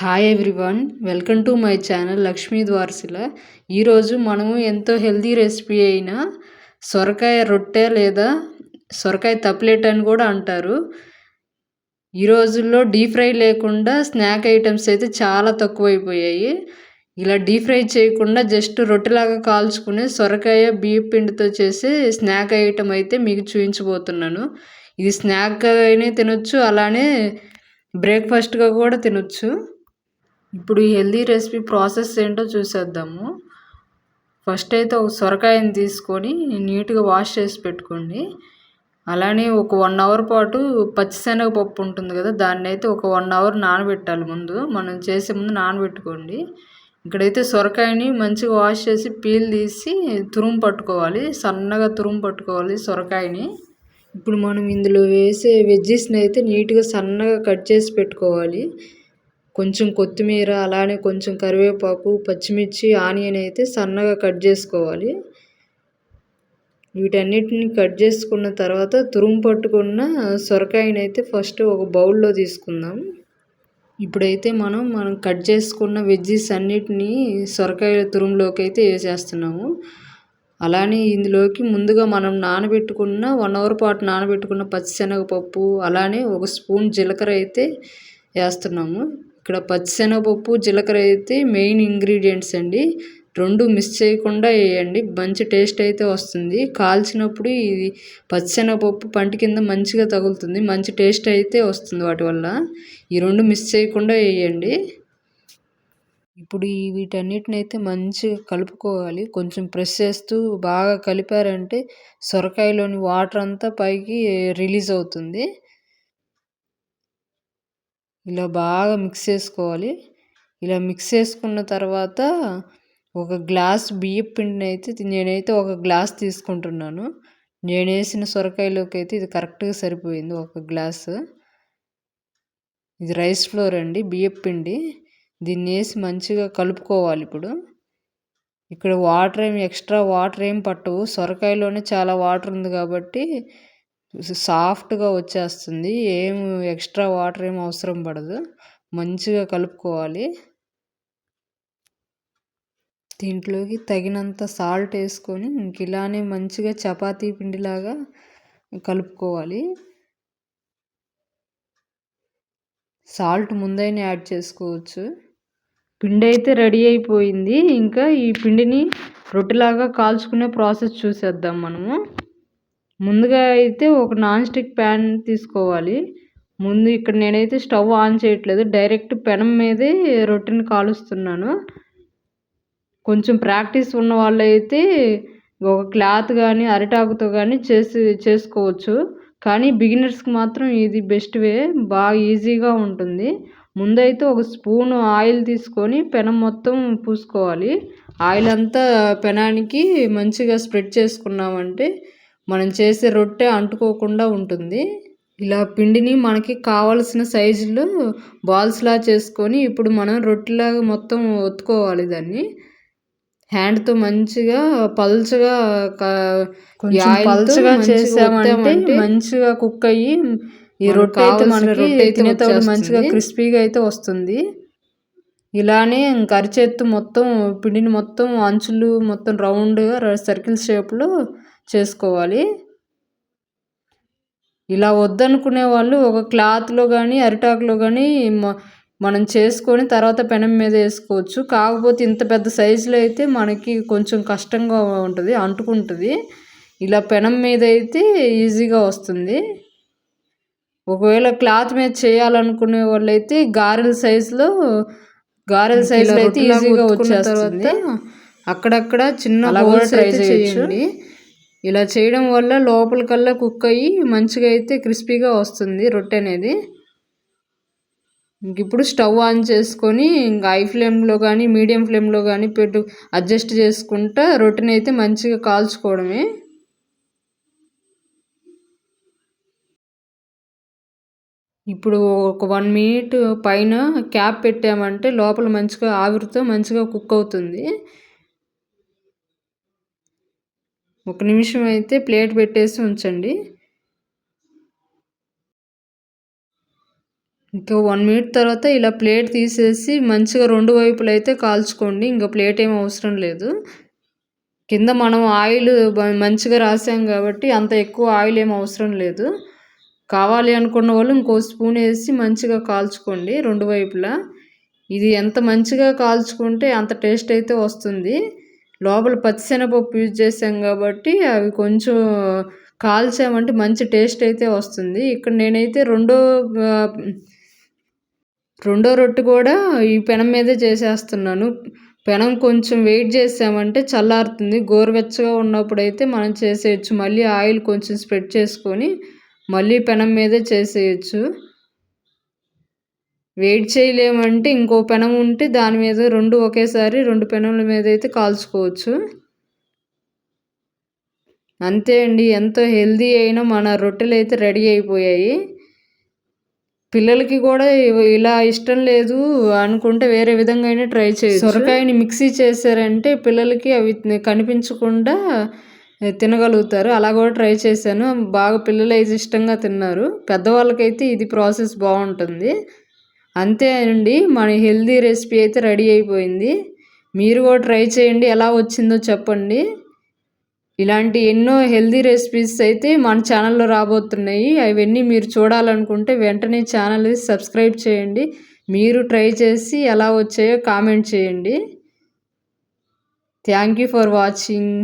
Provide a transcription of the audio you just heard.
Hi everyone welcome to my channel Lakshmi Dwarashila ఈరోజు మనము ఎంతో హెల్తీ రెసిపీ అయిన సొరకాయ రొట్టె లేదా సొరకాయ తప్లెట్ అని కూడా అంటారు. ఈ రోజుల్లో డీప్ ఫ్రై లేకుండా స్నాక్ ఐటమ్స్ అయితే చాలా తక్కువైపోయాయి. ఇలా డీప్ ఫ్రై చేయకుండా జస్ట్ రొట్టెలాగా కాల్చుకుని సొరకాయ బియ్యం పిండితో చేసే స్నాక్ ఐటమ్ అయితే మీకు చూపించబోతున్నాను. ఇది స్నాక్ అయినా తినొచ్చు అలానే బ్రేక్ఫాస్ట్గా కూడా తినొచ్చు. ఇప్పుడు ఈ హెల్దీ రెసిపీ ప్రాసెస్ ఏంటో చూసేద్దాము. ఫస్ట్ అయితే ఒక సొరకాయని తీసుకొని నీట్గా వాష్ చేసి పెట్టుకోండి. అలానే ఒక వన్ అవర్ పాటు పచ్చిశనగపప్పు ఉంటుంది కదా దాన్ని అయితే ఒక వన్ అవర్ నానబెట్టాలి ముందు. మనం చేసే ముందు నానబెట్టుకోండి. ఇక్కడైతే సొరకాయని మంచిగా వాష్ చేసి పీల్ తీసి తురుము పట్టుకోవాలి. సన్నగా తురుము పట్టుకోవాలి సొరకాయని. ఇప్పుడు మనం ఇందులో వేసే వెజ్జెస్ని అయితే నీట్గా సన్నగా కట్ చేసి పెట్టుకోవాలి. కొంచెం కొత్తిమీర అలానే కొంచెం కరివేపాకు పచ్చిమిర్చి ఆనియన్ అయితే సన్నగా కట్ చేసుకోవాలి. వీటన్నిటిని కట్ చేసుకున్న తర్వాత తురుము పట్టుకున్న సొరకాయనైతే ఫస్ట్ ఒక బౌల్లో తీసుకుందాం. ఇప్పుడైతే మనం మనం కట్ చేసుకున్న వెజ్జెస్ అన్నిటినీ సొరకాయ తురుములోకి అయితే వేసేస్తున్నాము. అలానే ఇందులోకి ముందుగా మనం నానబెట్టుకున్న వన్ అవర్ పాటు నానబెట్టుకున్న పచ్చిశనగపప్పు అలానే ఒక స్పూన్ జీలకర్ర అయితే వేస్తున్నాము. ఇక్కడ పచ్చిశనగపప్పు జీలకర్ర అయితే మెయిన్ ఇంగ్రీడియంట్స్ అండి. రెండు మిస్ చేయకుండా వేయండి. మంచి టేస్ట్ అయితే వస్తుంది. కాల్చినప్పుడు ఇది పచ్చిశనగపప్పు పంట కింద మంచిగా తగులుతుంది. మంచి టేస్ట్ అయితే వస్తుంది వాటి వల్ల. ఈ రెండు మిస్ చేయకుండా వేయండి. ఇప్పుడు ఈ వీటన్నిటిని అయితే మంచిగా కలుపుకోవాలి. కొంచెం ప్రెస్ చేస్తూ బాగా కలిపారంటే సొరకాయలోని వాటర్ అంతా పైకి రిలీజ్ అవుతుంది. ఇలా బాగా మిక్స్ చేసుకోవాలి. ఇలా మిక్స్ చేసుకున్న తర్వాత ఒక గ్లాస్ బియ్యం పిండిని అయితే నేనైతే ఒక గ్లాస్ తీసుకుంటున్నాను. నేను వేసిన సొరకాయలోకి అయితే ఇది కరెక్ట్గా సరిపోయింది ఒక గ్లాసు. ఇది రైస్ ఫ్లోర్ అండి బియ్యం పిండి. దీన్ని వేసి మంచిగా కలుపుకోవాలి ఇప్పుడు. ఇక్కడ వాటర్ ఏమి ఎక్స్ట్రా వాటర్ ఏం పట్టవు. సొరకాయలోనే చాలా వాటర్ ఉంది కాబట్టి సాఫ్ట్గా వచ్చేస్తుంది. ఏం ఎక్స్ట్రా వాటర్ ఏం అవసరం పడదు. మంచిగా కలుపుకోవాలి. దీంట్లోకి తగినంత సాల్ట్ వేసుకొని ఇంక ఇలానే మంచిగా చపాతీ పిండిలాగా కలుపుకోవాలి. సాల్ట్ ముందైనా యాడ్ చేసుకోవచ్చు. పిండి అయితే రెడీ అయిపోయింది. ఇంకా ఈ పిండిని రొట్టెలాగా కాల్చుకునే ప్రాసెస్ చూసేద్దాం మనము. ముందుగా అయితే ఒక నాన్ స్టిక్ ప్యాన్ తీసుకోవాలి. ముందు ఇక్కడ నేనైతే స్టవ్ ఆన్ చేయట్లేదు. డైరెక్ట్ పెనం మీదే రొట్టెని కాలుస్తున్నాను. కొంచెం ప్రాక్టీస్ ఉన్న వాళ్ళైతే ఒక క్లాత్ కానీ అరిటాకుతో కానీ చేసి చేసుకోవచ్చు. కానీ బిగినర్స్కి మాత్రం ఇది బెస్ట్ వే. బాగా ఈజీగా ఉంటుంది. ముందైతే ఒక స్పూన్ ఆయిల్ తీసుకొని పెనం మొత్తం పూసుకోవాలి. ఆయిల్ అంతా పెనానికి మంచిగా స్ప్రెడ్ చేసుకున్నామంటే మనం చేసే రొట్టె అంటుకోకుండా ఉంటుంది. ఇలా పిండిని మనకి కావలసిన సైజులో బాల్స్లా చేసుకొని ఇప్పుడు మనం రొట్టెలాగా మొత్తం ఒత్తుకోవాలి దాన్ని. హ్యాండ్తో మంచిగా పల్చగా పల్చగా చేసామంటే మంచిగా కుక్ అయ్యి ఈ రొట్టె అయితే మనకి తినేటప్పుడు మంచిగా క్రిస్పీగా అయితే వస్తుంది. ఇలానే కరిచేత్తు మొత్తం పిండిని మొత్తం అంచులు మొత్తం రౌండ్గా సర్కిల్ షేప్లో చేసుకోవాలి. ఇలా వద్దనుకునే వాళ్ళు ఒక క్లాత్లో కానీ అరిటాకులో కానీ మనం చేసుకొని తర్వాత పెనం మీద వేసుకోవచ్చు. కాకపోతే ఇంత పెద్ద సైజులో అయితే మనకి కొంచెం కష్టంగా ఉంటుంది అంటుకుంటుంది. ఇలా పెనం మీద అయితే ఈజీగా వస్తుంది. ఒకవేళ క్లాత్ మీద చేయాలనుకునే వాళ్ళు అయితే గారెల సైజులో గారెల సైజులో అయితే ఈజీగా వచ్చేస్తుంది. అక్కడక్కడ చిన్న ట్రై చేయండి. ఇలా చేయడం వల్ల లోపలికల్లా కుక్ అయ్యి మంచిగా అయితే క్రిస్పీగా వస్తుంది రొట్టె అనేది. ఇంక ఇప్పుడు స్టవ్ ఆన్ చేసుకొని ఇంకా హై ఫ్లేమ్లో కానీ మీడియం ఫ్లేమ్లో కానీ పెట్టు అడ్జస్ట్ చేసుకుంటా రొట్టెని అయితే మంచిగా కాల్చుకోవడమే. ఇప్పుడు ఒక వన్ మినిట్ పైన క్యాప్ పెట్టామంటే లోపల మంచిగా ఆవిరితో మంచిగా కుక్ అవుతుంది. ఒక నిమిషం అయితే ప్లేట్ పెట్టేసి ఉంచండి. ఇంకా వన్ మినిట్ తర్వాత ఇలా ప్లేట్ తీసేసి మంచిగా రెండు వైపులు అయితే కాల్చుకోండి. ఇంకా ప్లేట్ ఏం అవసరం లేదు. కింద మనం ఆయిల్ మంచిగా రాసాం కాబట్టి అంత ఎక్కువ ఆయిల్ ఏం అవసరం లేదు. కావాలి అనుకున్న వాళ్ళు ఇంకో స్పూన్ వేసి మంచిగా కాల్చుకోండి రెండు వైపులా. ఇది ఎంత మంచిగా కాల్చుకుంటే అంత టేస్ట్ అయితే వస్తుంది. లోపల పచ్చిశనగపప్పు యూజ్ చేసాం కాబట్టి అవి కొంచెం కాల్చామంటే మంచి టేస్ట్ అయితే వస్తుంది. ఇక్కడ నేనైతే రెండో రెండో రొట్టె కూడా ఈ పెనం మీదే చేసేస్తున్నాను. పెనం కొంచెం వెయిట్ చేసామంటే చల్లారుతుంది. గోరువెచ్చగా ఉన్నప్పుడు అయితే మనం చేసేయచ్చు. మళ్ళీ ఆయిల్ కొంచెం స్ప్రెడ్ చేసుకొని మళ్ళీ పెనం మీదే చేసేయచ్చు. వెయిట్ చేయలేమంటే ఇంకో పెనం ఉంటే దాని మీద రెండు ఒకేసారి రెండు పెనముల మీద అయితే కాల్చుకోవచ్చు. అంతే అండి ఎంతో హెల్దీ అయిన మన రొట్టెలు అయితే రెడీ అయిపోయాయి. పిల్లలకి కూడా ఇలా ఇష్టం లేదు అనుకుంటే వేరే విధంగా అయినా ట్రై చేయొచ్చు. సొరకాయని మిక్సీ చేశారంటే పిల్లలకి అవి కనిపించకుండా తినగలుగుతారు. అలా కూడా ట్రై చేశాను. బాగా పిల్లలు అయితే ఇష్టంగా తిన్నారు. పెద్దవాళ్ళకైతే ఇది ప్రాసెస్ బాగుంటుంది. అంతే అండి మన హెల్దీ రెసిపీ అయితే రెడీ అయిపోయింది. మీరు కూడా ట్రై చేయండి ఎలా వచ్చిందో చెప్పండి. ఇలాంటి ఎన్నో హెల్దీ రెసిపీస్ అయితే మన ఛానల్లో రాబోతున్నాయి. అవన్నీ మీరు చూడాలనుకుంటే వెంటనే ఛానల్ సబ్స్క్రైబ్ చేయండి. మీరు ట్రై చేసి ఎలా వచ్చాయో కామెంట్ చేయండి. Thank you for watching.